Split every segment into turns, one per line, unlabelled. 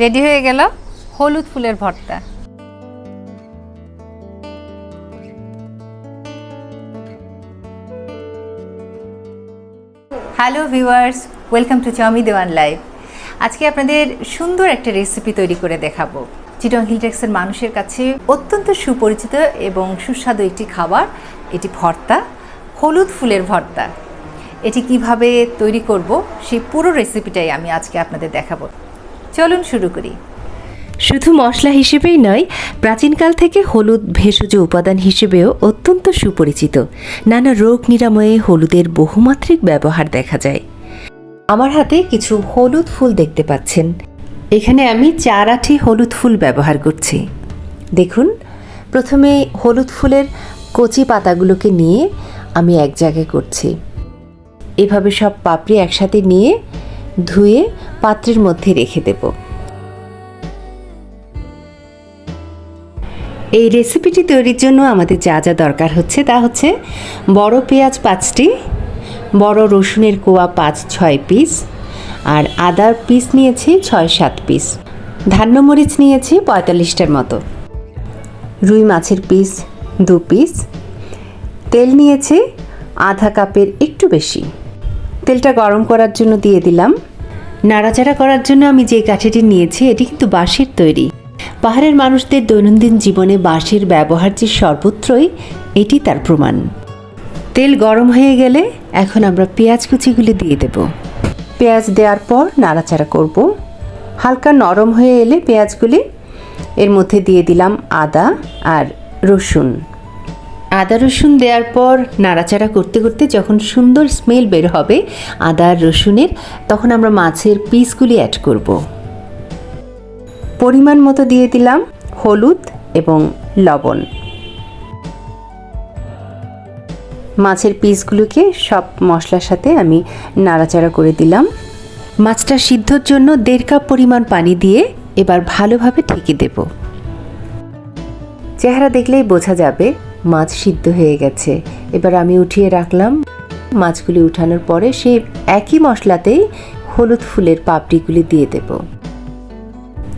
Ready হয়ে গেল হলুদ ফুলের ভর্তা। Hello viewers, welcome to Chami Dewan live. আজকে আপনাদের সুন্দর একটা রেসিপি তৈরি করে দেখাবো। চিটং হিলটেক্সের মানুষের কাছে অত্যন্ত সুপরিচিত এবং সুস্বাদু একটি খাবার, এটি ভর্তা, হলুদ ফুলের ভর্তা। এটি কীভাবে তৈরি করব সেই পুরো রেসিপিটাই আমি আজকে আপনাদের দেখাবো। চলুন শুরু করি।
শুধু মশলা হিসেবেই নয়, প্রাচীনকাল থেকে হলুদ ভেষজ উপাদান হিসেবেও অত্যন্ত সুপরিচিত। নানা রোগ নিরাময়ে হলুদের বহুমাত্রিক ব্যবহার দেখা যায়। আমার হাতে কিছু হলুদ ফুল দেখতে পাচ্ছেন। এখানে আমি চার আঠি হলুদ ফুল ব্যবহার করছি। দেখুন, প্রথমে হলুদ ফুলের কচি পাতাগুলোকে নিয়ে আমি এক জায়গায় করছি। এভাবে সব পাপড়ি একসাথে নিয়ে ধুয়ে পাত্রের মধ্যে রেখে দেবো। এই রেসিপিটি তৈরির জন্য আমাদের যা যা দরকার হচ্ছে তা হচ্ছে বড় পেঁয়াজ পাঁচটি, বড় রসুনের কোয়া পাঁচ ছয় পিস, আর আদার পিস নিয়েছি ছয় সাত পিস। ধান্যমরিচ নিয়েছি পঁয়তাল্লিশটার মতো। রুই মাছের পিস দু পিস। তেল নিয়েছি আধা কাপের একটু বেশি। তেলটা গরম করার জন্য দিয়ে দিলাম নাড়াচাড়া করার জন্য আমি যে কাঠিটি নিয়েছি, এটি কিন্তু বাঁশের তৈরি। পাহাড়ের মানুষদের দৈনন্দিন জীবনে বাঁশের ব্যবহার যে সর্বত্রই, এটি তার প্রমাণ। তেল গরম হয়ে গেলে এখন আমরা পেঁয়াজ কুচিগুলি দিয়ে দেব। পেঁয়াজ দেওয়ার পর নাড়াচাড়া করব। হালকা নরম হয়ে এলে পেঁয়াজগুলি, এর মধ্যে দিয়ে দিলাম আদা আর রসুন। আদা রসুন দেওয়ার পর নাড়াচাড়া করতে করতে যখন সুন্দর স্মেল বের হবে আদা রসুনের, তখন আমরা মাছের পিসগুলি অ্যাড করব। পরিমাণ মতো দিয়ে দিলাম হলুদ এবং লবণ। মাছের পিসগুলোকে সব মশলার সাথে আমি নাড়াচাড়া করে দিলাম। মাছটা সিদ্ধর জন্য দেড় কাপ পরিমাণ পানি দিয়ে এবার ভালোভাবে ঢেকে দেব। চেহারা দেখলেই বোঝা যাবে মাছ সিদ্ধ হয়ে গেছে। এবার আমি উঠিয়ে রাখলাম। মাছগুলি উঠানোর পরে সেই একই মশলাতেই হলুদ ফুলের পাপড়িগুলি দিয়ে দেব।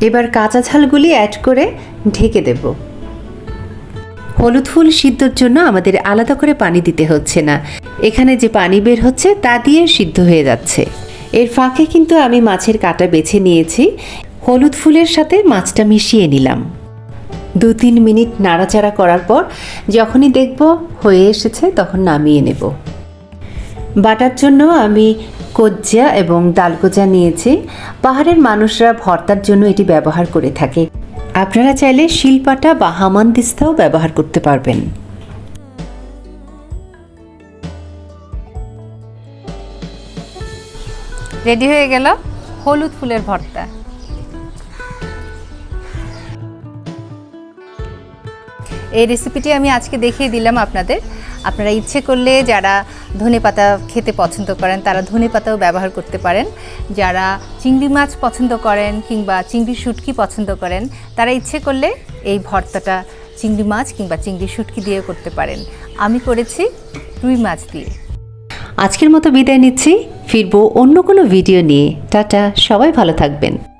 এবার কাঁচা ঝালগুলি অ্যাড করে ঢেকে দেব। হলুদ ফুল সিদ্ধর জন্য আমাদের আলাদা করে পানি দিতে হচ্ছে না। এখানে যে পানি বের হচ্ছে তা দিয়ে সিদ্ধ হয়ে যাচ্ছে। এর ফাঁকে কিন্তু আমি মাছের কাটা বেছে নিয়েছি। হলুদ ফুলের সাথে মাছটা মিশিয়ে নিলাম। দু তিন মিনিট নাড়াচাড়া করার পর যখনই দেখব হয়ে এসেছে তখন নামিয়ে নেব। বাটার জন্য আমি কজ্জা এবং ডালগোজা নিয়েছি। পাহাড়ের মানুষরা ভর্তার জন্য এটি ব্যবহার করে থাকে। আপনারা চাইলে শিলপাটা বা হামান দিস্তাও ব্যবহার করতে পারবেন।
রেডি হয়ে গেল হলুদ ফুলের ভর্তা। এই রেসিপিটি আমি আজকে দেখিয়ে দিলাম আপনাদের। আপনারা ইচ্ছে করলে যারা ধনে পাতা খেতে পছন্দ করেন, তারা ধনে পাতাও ব্যবহার করতে পারেন। যারা চিংড়ি মাছ পছন্দ করেন কিংবা চিংড়ি শুটকি পছন্দ করেন, তারা ইচ্ছে করলে এই ভর্তাটা চিংড়ি মাছ কিংবা চিংড়ি শুটকি দিয়ে করতে পারেন। আমি করেছি রুই মাছ দিয়ে।
আজকের মতো বিদায় নিচ্ছি। ফিরবো অন্য কোনো ভিডিও নিয়ে। টাটা, সবাই ভালো থাকবেন।